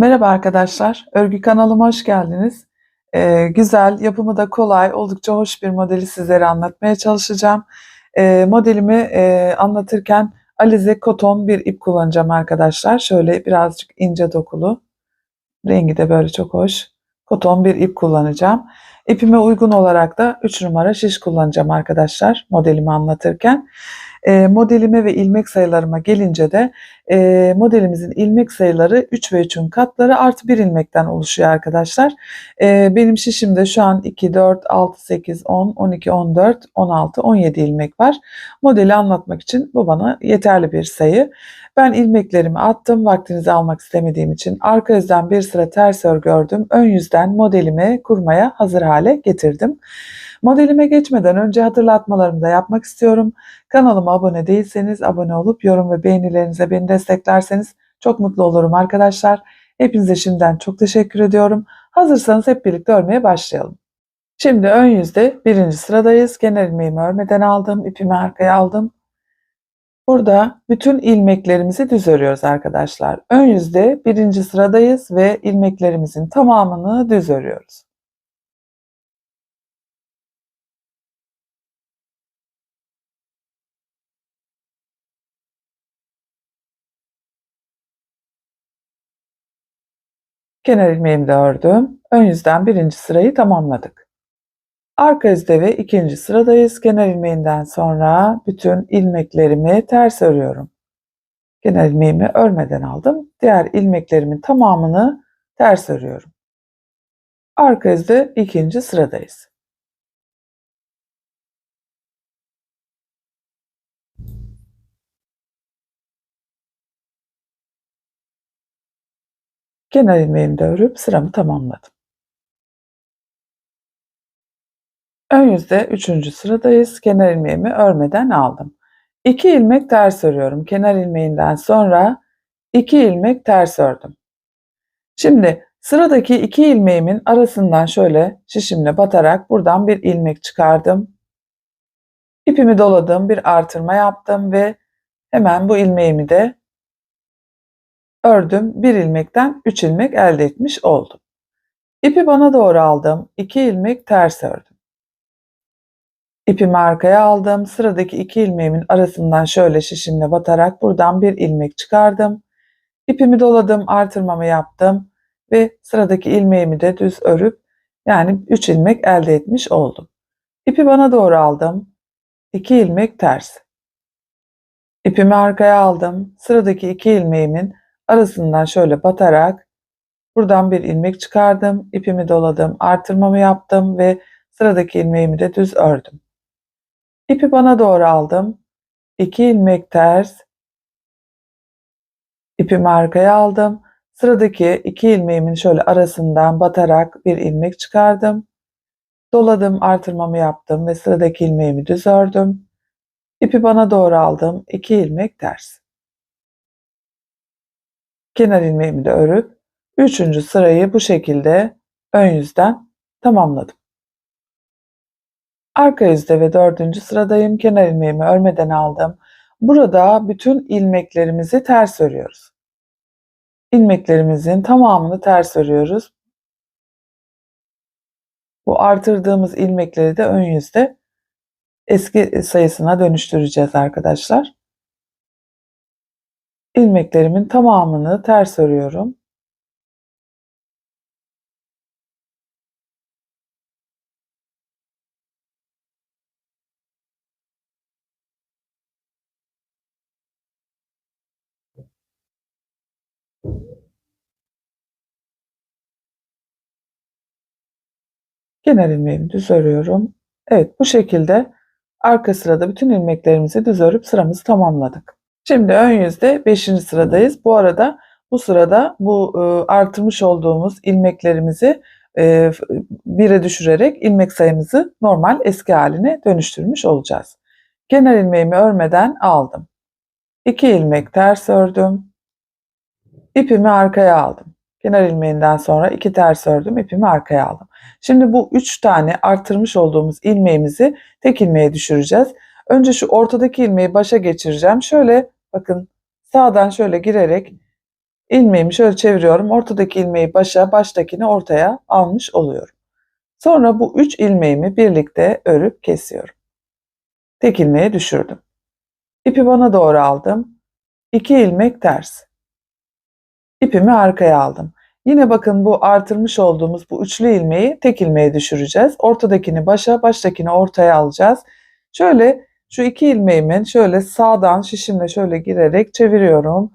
Merhaba arkadaşlar, örgü kanalıma hoş geldiniz. Ee, güzel, yapımı da kolay, oldukça hoş bir modeli sizlere anlatmaya çalışacağım. Ee, modelimi e, anlatırken Alize Koton bir ip kullanacağım arkadaşlar. Şöyle birazcık ince dokulu, rengi de böyle çok hoş. Koton bir ip kullanacağım. İpime uygun olarak da 3 numara şiş kullanacağım arkadaşlar modelimi anlatırken. E, modelime ve ilmek sayılarıma gelince de e, modelimizin ilmek sayıları 3 ve 3'ün katları artı 1 ilmekten oluşuyor arkadaşlar. E, benim şişimde şu an 2, 4, 6, 8, 10, 12, 14, 16, 17 ilmek var. Modeli anlatmak için bu bana yeterli bir sayı. Ben ilmeklerimi attım vaktinizi almak istemediğim için arka yüzden bir sıra ters örgü ördüm. Ön yüzden modelimi kurmaya hazır hale getirdim. Modelime geçmeden önce hatırlatmalarımı da yapmak istiyorum. Kanalıma abone değilseniz abone olup yorum ve beğenilerinize beni desteklerseniz çok mutlu olurum arkadaşlar. Hepinize şimdiden çok teşekkür ediyorum. Hazırsanız hep birlikte örmeye başlayalım. Şimdi ön yüzde birinci sıradayız. Genel ilmeğimi örmeden aldım. ipimi arkaya aldım. Burada bütün ilmeklerimizi düz örüyoruz arkadaşlar. Ön yüzde birinci sıradayız ve ilmeklerimizin tamamını düz örüyoruz. Kenar ilmeğimi de ördüm. Ön yüzden birinci sırayı tamamladık. Arka yüzde ve ikinci sıradayız. Kenar ilmeğinden sonra bütün ilmeklerimi ters örüyorum. Kenar ilmeğimi örmeden aldım. Diğer ilmeklerimin tamamını ters örüyorum. Arka yüzde ikinci sıradayız. Kenar ilmeğimi örüp sıramı tamamladım. Ön yüzde üçüncü sıradayız. Kenar ilmeğimi örmeden aldım. 2 ilmek ters örüyorum. Kenar ilmeğinden sonra 2 ilmek ters ördüm. Şimdi sıradaki 2 ilmeğimin arasından şöyle şişimle batarak buradan bir ilmek çıkardım. İpimi doladım, bir artırma yaptım ve hemen bu ilmeğimi de ördüm. Bir ilmekten 3 ilmek elde etmiş oldum. İpi bana doğru aldım. 2 ilmek ters ördüm. İpimi arkaya aldım. Sıradaki iki ilmeğimin arasından şöyle şişimle batarak buradan bir ilmek çıkardım. İpimi doladım, artırmamı yaptım ve sıradaki ilmeğimi de düz örüp yani 3 ilmek elde etmiş oldum. İpi bana doğru aldım. 2 ilmek ters. İpimi arkaya aldım. Sıradaki iki ilmeğimin arasından şöyle batarak buradan bir ilmek çıkardım. İpimi doladım, artırmamı yaptım ve sıradaki ilmeğimi de düz ördüm. İpi bana doğru aldım. 2 ilmek ters. İpimi arkaya aldım. Sıradaki iki ilmeğimin şöyle arasından batarak bir ilmek çıkardım. Doladım, artırmamı yaptım ve sıradaki ilmeğimi düz ördüm. İpi bana doğru aldım. 2 ilmek ters. Kenar ilmeğimi de örüp üçüncü sırayı bu şekilde ön yüzden tamamladım. Arka yüzde ve dördüncü sıradayım. Kenar ilmeğimi örmeden aldım. Burada bütün ilmeklerimizi ters örüyoruz. İlmeklerimizin tamamını ters örüyoruz. Bu artırdığımız ilmekleri de ön yüzde eski sayısına dönüştüreceğiz arkadaşlar. İlmeklerimin tamamını ters örüyorum. Kenar ilmeğimi düz örüyorum. Evet bu şekilde arka sırada bütün ilmeklerimizi düz örüp sıramızı tamamladık. Şimdi ön yüzde 5. sıradayız. Bu arada bu sırada bu e, artırmış olduğumuz ilmeklerimizi e, bire düşürerek ilmek sayımızı normal eski haline dönüştürmüş olacağız. Kenar ilmeğimi örmeden aldım. 2 ilmek ters ördüm. İpimi arkaya aldım. Kenar ilmeğinden sonra iki ters ördüm, ipimi arkaya aldım. Şimdi bu üç tane artırmış olduğumuz ilmeğimizi tek ilmeğe düşüreceğiz. Önce şu ortadaki ilmeği başa geçireceğim. Şöyle bakın sağdan şöyle girerek ilmeğimi şöyle çeviriyorum. Ortadaki ilmeği başa, baştakini ortaya almış oluyorum. Sonra bu üç ilmeğimi birlikte örüp kesiyorum. Tek ilmeğe düşürdüm. İpi bana doğru aldım. İki ilmek ters. İpimi arkaya aldım. Yine bakın bu artırmış olduğumuz bu üçlü ilmeği tek ilmeğe düşüreceğiz. Ortadakini başa, baştakini ortaya alacağız. Şöyle şu iki ilmeğimin şöyle sağdan şişimle şöyle girerek çeviriyorum.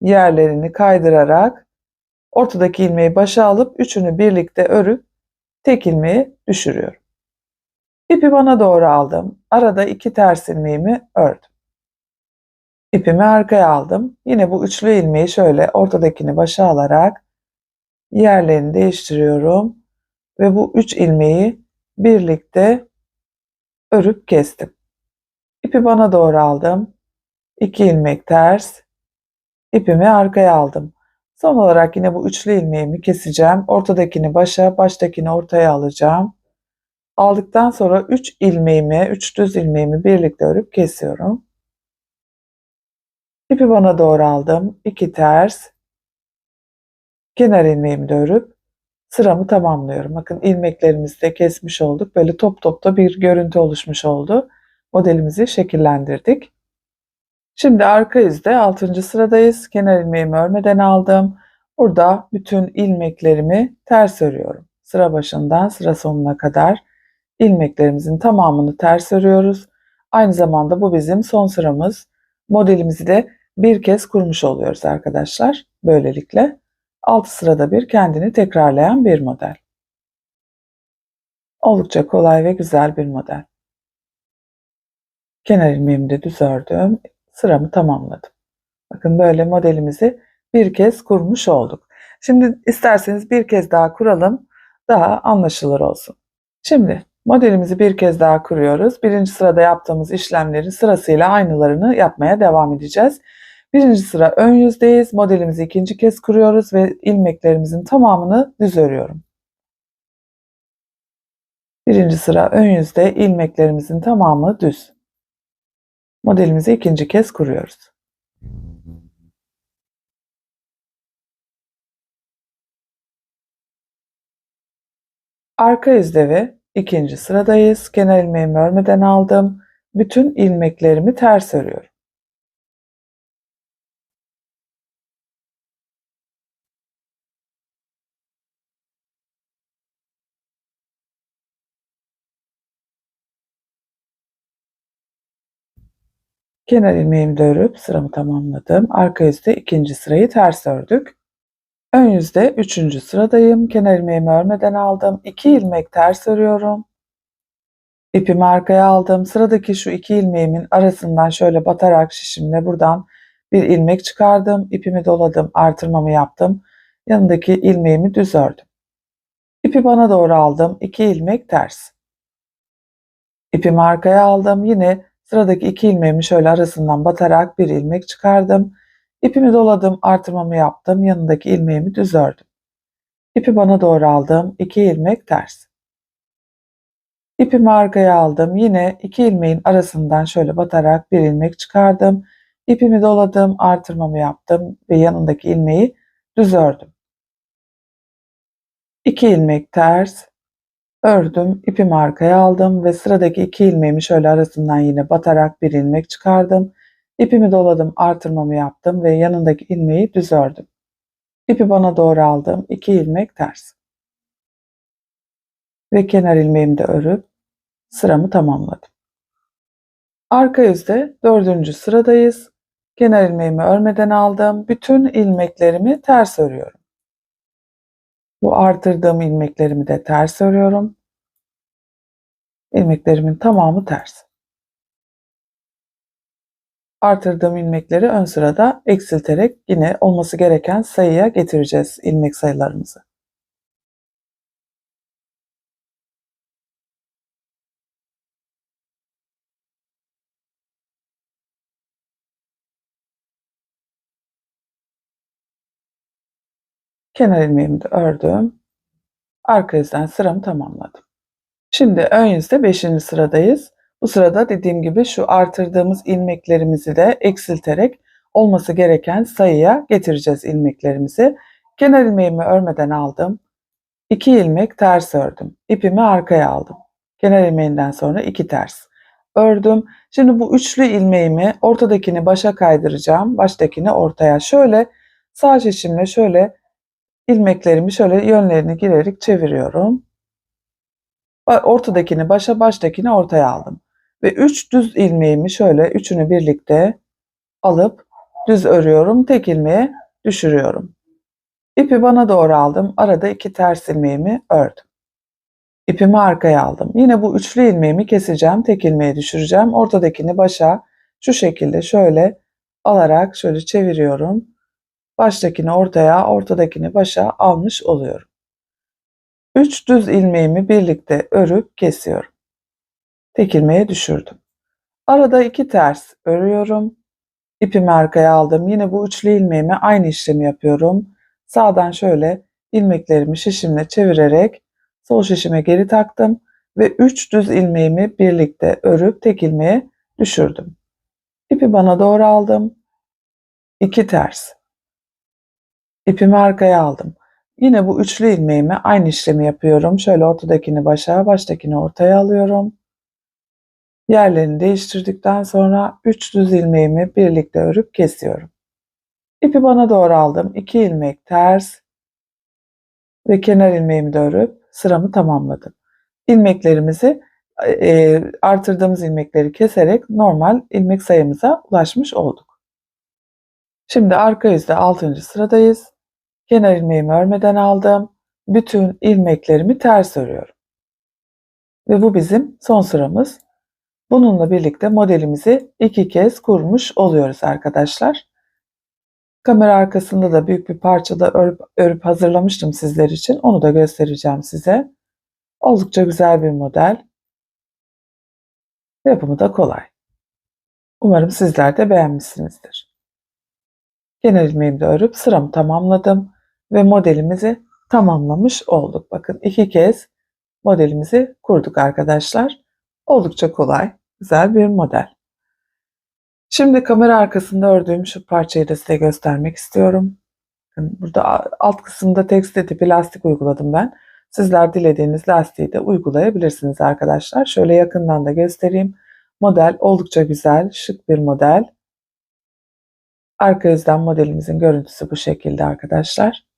Yerlerini kaydırarak ortadaki ilmeği başa alıp üçünü birlikte örüp tek ilmeği düşürüyorum. İpi bana doğru aldım. Arada iki ters ilmeğimi ördüm. İpimi arkaya aldım. Yine bu üçlü ilmeği şöyle ortadakini başa alarak yerlerini değiştiriyorum ve bu üç ilmeği birlikte örüp kestim. İpi bana doğru aldım. 2 ilmek ters. İpimi arkaya aldım. Son olarak yine bu üçlü ilmeğimi keseceğim. Ortadakini başa, baştakini ortaya alacağım. Aldıktan sonra 3 ilmeğimi, 3 düz ilmeğimi birlikte örüp kesiyorum. İpi bana doğru aldım. 2 ters. Kenar ilmeğimi de örüp sıramı tamamlıyorum. Bakın ilmeklerimizi de kesmiş olduk. Böyle top top da bir görüntü oluşmuş oldu. Modelimizi şekillendirdik. Şimdi arka yüzde 6. sıradayız. Kenar ilmeğimi örmeden aldım. Burada bütün ilmeklerimi ters örüyorum. Sıra başından sıra sonuna kadar ilmeklerimizin tamamını ters örüyoruz. Aynı zamanda bu bizim son sıramız. Modelimizi de bir kez kurmuş oluyoruz arkadaşlar. Böylelikle 6 sırada bir kendini tekrarlayan bir model. Oldukça kolay ve güzel bir model. Kenar ilmeğimi de düz ördüm. Sıramı tamamladım. Bakın böyle modelimizi bir kez kurmuş olduk. Şimdi isterseniz bir kez daha kuralım. Daha anlaşılır olsun. Şimdi modelimizi bir kez daha kuruyoruz. Birinci sırada yaptığımız işlemlerin sırasıyla aynılarını yapmaya devam edeceğiz. Birinci sıra ön yüzdeyiz. Modelimizi ikinci kez kuruyoruz ve ilmeklerimizin tamamını düz örüyorum. Birinci sıra ön yüzde ilmeklerimizin tamamı düz. Modelimizi ikinci kez kuruyoruz. Arka yüzde ve ikinci sıradayız. Kenar ilmeğimi örmeden aldım. Bütün ilmeklerimi ters örüyorum. Kenar ilmeğimi de örüp sıramı tamamladım. Arka yüzde ikinci sırayı ters ördük. Ön yüzde üçüncü sıradayım. Kenar ilmeğimi örmeden aldım. 2 ilmek ters örüyorum. İpimi arkaya aldım. Sıradaki şu iki ilmeğimin arasından şöyle batarak şişimle buradan bir ilmek çıkardım. İpimi doladım. Artırmamı yaptım. Yanındaki ilmeğimi düz ördüm. İpi bana doğru aldım. 2 ilmek ters. İpimi arkaya aldım. Yine Sıradaki iki ilmeğimi şöyle arasından batarak bir ilmek çıkardım. İpimi doladım, artırmamı yaptım. Yanındaki ilmeğimi düz ördüm. İpi bana doğru aldım. iki ilmek ters. İpimi arkaya aldım. Yine iki ilmeğin arasından şöyle batarak bir ilmek çıkardım. İpimi doladım, artırmamı yaptım ve yanındaki ilmeği düz ördüm. İki ilmek ters, Ördüm, ipimi arkaya aldım ve sıradaki iki ilmeğimi şöyle arasından yine batarak bir ilmek çıkardım. İpimi doladım, artırmamı yaptım ve yanındaki ilmeği düz ördüm. İpi bana doğru aldım, iki ilmek ters. Ve kenar ilmeğimi de örüp sıramı tamamladım. Arka yüzde dördüncü sıradayız. Kenar ilmeğimi örmeden aldım. Bütün ilmeklerimi ters örüyorum. Bu artırdığım ilmeklerimi de ters örüyorum. İlmeklerimin tamamı ters. Artırdığım ilmekleri ön sırada eksilterek yine olması gereken sayıya getireceğiz ilmek sayılarımızı. Kenar ilmeğimi de ördüm. Arka yüzden sıramı tamamladım. Şimdi ön yüzde 5. sıradayız. Bu sırada dediğim gibi şu artırdığımız ilmeklerimizi de eksilterek olması gereken sayıya getireceğiz ilmeklerimizi. Kenar ilmeğimi örmeden aldım. 2 ilmek ters ördüm. İpimi arkaya aldım. Kenar ilmeğinden sonra 2 ters. Ördüm. Şimdi bu üçlü ilmeğimi ortadakini başa kaydıracağım. Baştakini ortaya. Şöyle sağ şişimle şöyle ilmeklerimi şöyle yönlerini girerek çeviriyorum. Ortadakini başa, baştakini ortaya aldım. Ve 3 düz ilmeğimi şöyle üçünü birlikte alıp düz örüyorum. Tek ilmeğe düşürüyorum. İpi bana doğru aldım. Arada iki ters ilmeğimi ördüm. İpimi arkaya aldım. Yine bu üçlü ilmeğimi keseceğim. Tek ilmeğe düşüreceğim. Ortadakini başa şu şekilde şöyle alarak şöyle çeviriyorum. Baştakini ortaya, ortadakini başa almış oluyorum. 3 düz ilmeğimi birlikte örüp kesiyorum. Tek ilmeğe düşürdüm. Arada iki ters örüyorum. İpimi arkaya aldım. Yine bu üçlü ilmeğime aynı işlemi yapıyorum. Sağdan şöyle ilmeklerimi şişimle çevirerek sol şişime geri taktım ve 3 düz ilmeğimi birlikte örüp tek ilmeğe düşürdüm. İpi bana doğru aldım. 2 ters. İpimi arkaya aldım. Yine bu üçlü ilmeğime aynı işlemi yapıyorum. Şöyle ortadakini başa, baştakini ortaya alıyorum. Yerlerini değiştirdikten sonra 3 düz ilmeğimi birlikte örüp kesiyorum. İpi bana doğru aldım. 2 ilmek ters ve kenar ilmeğimi de örüp sıramı tamamladım. İlmeklerimizi e, artırdığımız ilmekleri keserek normal ilmek sayımıza ulaşmış olduk. Şimdi arka yüzde 6. sıradayız. Kenar ilmeğimi örmeden aldım. Bütün ilmeklerimi ters örüyorum. Ve bu bizim son sıramız. Bununla birlikte modelimizi iki kez kurmuş oluyoruz arkadaşlar. Kamera arkasında da büyük bir parçada örüp, örüp hazırlamıştım sizler için. Onu da göstereceğim size. Oldukça güzel bir model. Yapımı da kolay. Umarım sizler de beğenmişsinizdir. Kenar ilmeğimi de örüp sıramı tamamladım ve modelimizi tamamlamış olduk. Bakın iki kez modelimizi kurduk arkadaşlar. Oldukça kolay, güzel bir model. Şimdi kamera arkasında ördüğüm şu parçayı da size göstermek istiyorum. Burada alt kısımda tekstil tipi lastik uyguladım ben. Sizler dilediğiniz lastiği de uygulayabilirsiniz arkadaşlar. Şöyle yakından da göstereyim. Model oldukça güzel, şık bir model. Arka yüzden modelimizin görüntüsü bu şekilde arkadaşlar.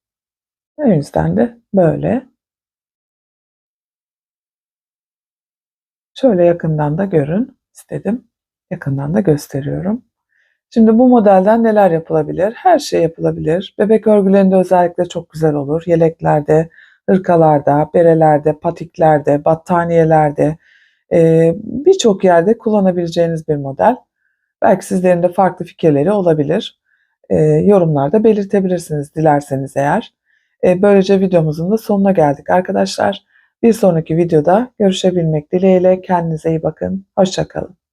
Ön yüzden de böyle. Şöyle yakından da görün istedim. Yakından da gösteriyorum. Şimdi bu modelden neler yapılabilir? Her şey yapılabilir. Bebek örgülerinde özellikle çok güzel olur. Yeleklerde, hırkalarda, berelerde, patiklerde, battaniyelerde e, birçok yerde kullanabileceğiniz bir model. Belki sizlerin de farklı fikirleri olabilir. E, yorumlarda belirtebilirsiniz dilerseniz eğer. E, böylece videomuzun da sonuna geldik arkadaşlar. Bir sonraki videoda görüşebilmek dileğiyle kendinize iyi bakın. Hoşçakalın.